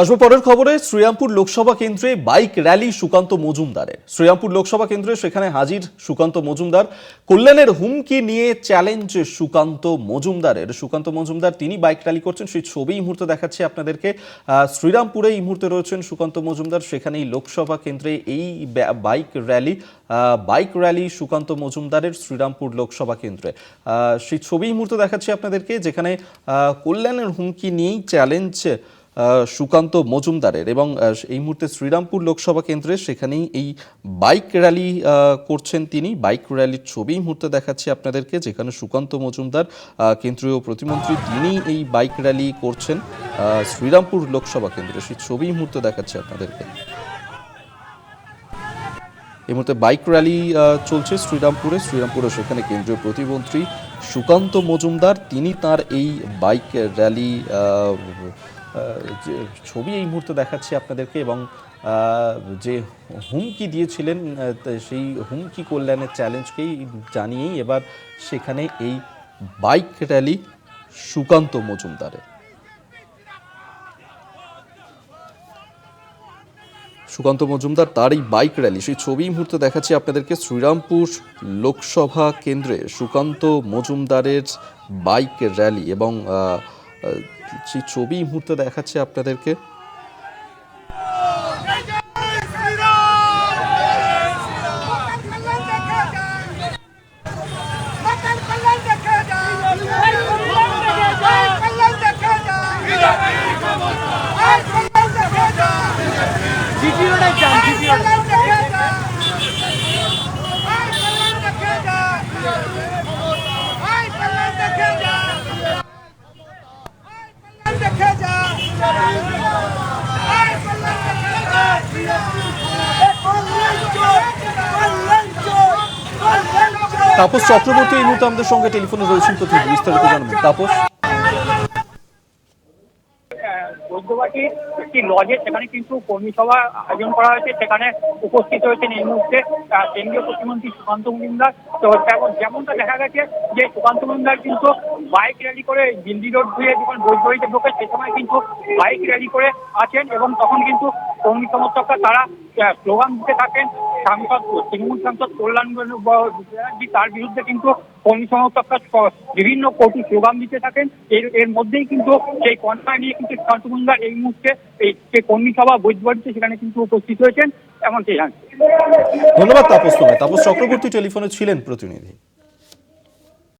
আসব পরের খবরে শ্রীরামপুর লোকসভা কেন্দ্রে বাইক র্যালি সুকান্ত মজুমদারের। শ্রীরামপুর লোকসভা কেন্দ্রে সেখানে হাজির সুকান্ত মজুমদার। কল্যাণের হুমকি নিয়ে চ্যালেঞ্জ সুকান্ত মজুমদারের। সুকান্ত মজুমদার, তিনি বাইক র্যালি করছেন, সেই ছবি এই মুহূর্তে দেখাচ্ছি আপনাদেরকে। শ্রীরামপুরে এই মুহূর্তে রয়েছেন সুকান্ত মজুমদার, সেখানেই লোকসভা কেন্দ্রে এই bike rally bike rally Sukanta মজুমদারের শ্রীরামপুর লোকসভা কেন্দ্রে। সেই ছবি এই মুহূর্তে দেখাচ্ছি আপনাদেরকে, যেখানে কল্যাণের হুমকি নিয়েই চ্যালেঞ্জ সুকান্ত মজুমদারের এবং এই মুহূর্তে শ্রীরামপুর লোকসভা কেন্দ্রে সেখানেই এই বাইক র্যালি করছেন তিনি। বাইক র্যালির ছবি মুহূর্তে দেখাচ্ছি আপনাদেরকে, যেখানে সুকান্ত মজুমদার কেন্দ্রীয় প্রতিমন্ত্রী তিনি এই বাইক র্যালি করছেন শ্রীরামপুর লোকসভা কেন্দ্রে। সেই ছবি মুহূর্তে দেখাচ্ছি আপনাদেরকে। এই মুহূর্তে বাইক র্যালি চলছে শ্রীরামপুরে। শ্রীরামপুরে সেখানে কেন্দ্রীয় প্রতিমন্ত্রী সুকান্ত মজুমদার, তিনি তার এই বাইক র্যালি ছবি এই মুহূর্তে দেখাচ্ছি আপনাদেরকে এবং যে হুমকি দিয়েছিলেন সেই হুমকি কল্যাণের চ্যালেঞ্জকেই জানিয়েই এবার সেখানে এই বাইক র্যালি সুকান্ত মজুমদারের। সুকান্ত মজুমদার তার এই বাইক র্যালি, সেই ছবি মুহূর্তে দেখাচ্ছি আপনাদেরকে শ্রীরামপুর লোকসভা কেন্দ্রে সুকান্ত মজুমদারের বাইক র্যালি এবং সেই ছবি মুহূর্তে দেখাচ্ছি আপনাদেরকে। তাপস চক্রবর্তী, এই মুহূর্তে আমাদের সঙ্গে টেলিফোনে রয়েছেন কোথায় বিস্তারিত জানাবেন। তাপস? একটি লজে সেখানে কিন্তু কর্মী সভা আয়োজন করা হয়েছে। সেখানে উপস্থিত হয়েছেন এই মুহূর্তে কেন্দ্রীয় প্রতিমন্ত্রী সুকান্ত মজুমদার। তো যেমনটা দেখা গেছে যে সুকান্ত মজুমদার কিন্তু বাইক র্যালি করে দিল্লি রোড ধুয়ে যখন বৈদ্যবাটিতে ঢোকে, সে সময় কিন্তু বাইক র্যালি করে আছেন এবং তখন কিন্তু কর্মী সমর্থকরা তারা স্লোগান দিতে থাকেন সাংসদ তৃণমূল সাংসদ কল্যাণ তার বিরুদ্ধে কিন্তু কর্মী সমর্থকরা বিভিন্ন কটু স্লোগান দিতে থাকেন। এর এর মধ্যেই কিন্তু সেই কন্যা নিয়ে কিন্তু শান্ত মজুমদার এই মুহূর্তে এই যে কর্মী সভা বৈধবাড়িতে সেখানে কিন্তু উপস্থিত হয়েছেন, এমনটাই জানছি। ধন্যবাদ তাপস তাপস চক্রবর্তী টেলিফোনে ছিলেন প্রতিনিধি।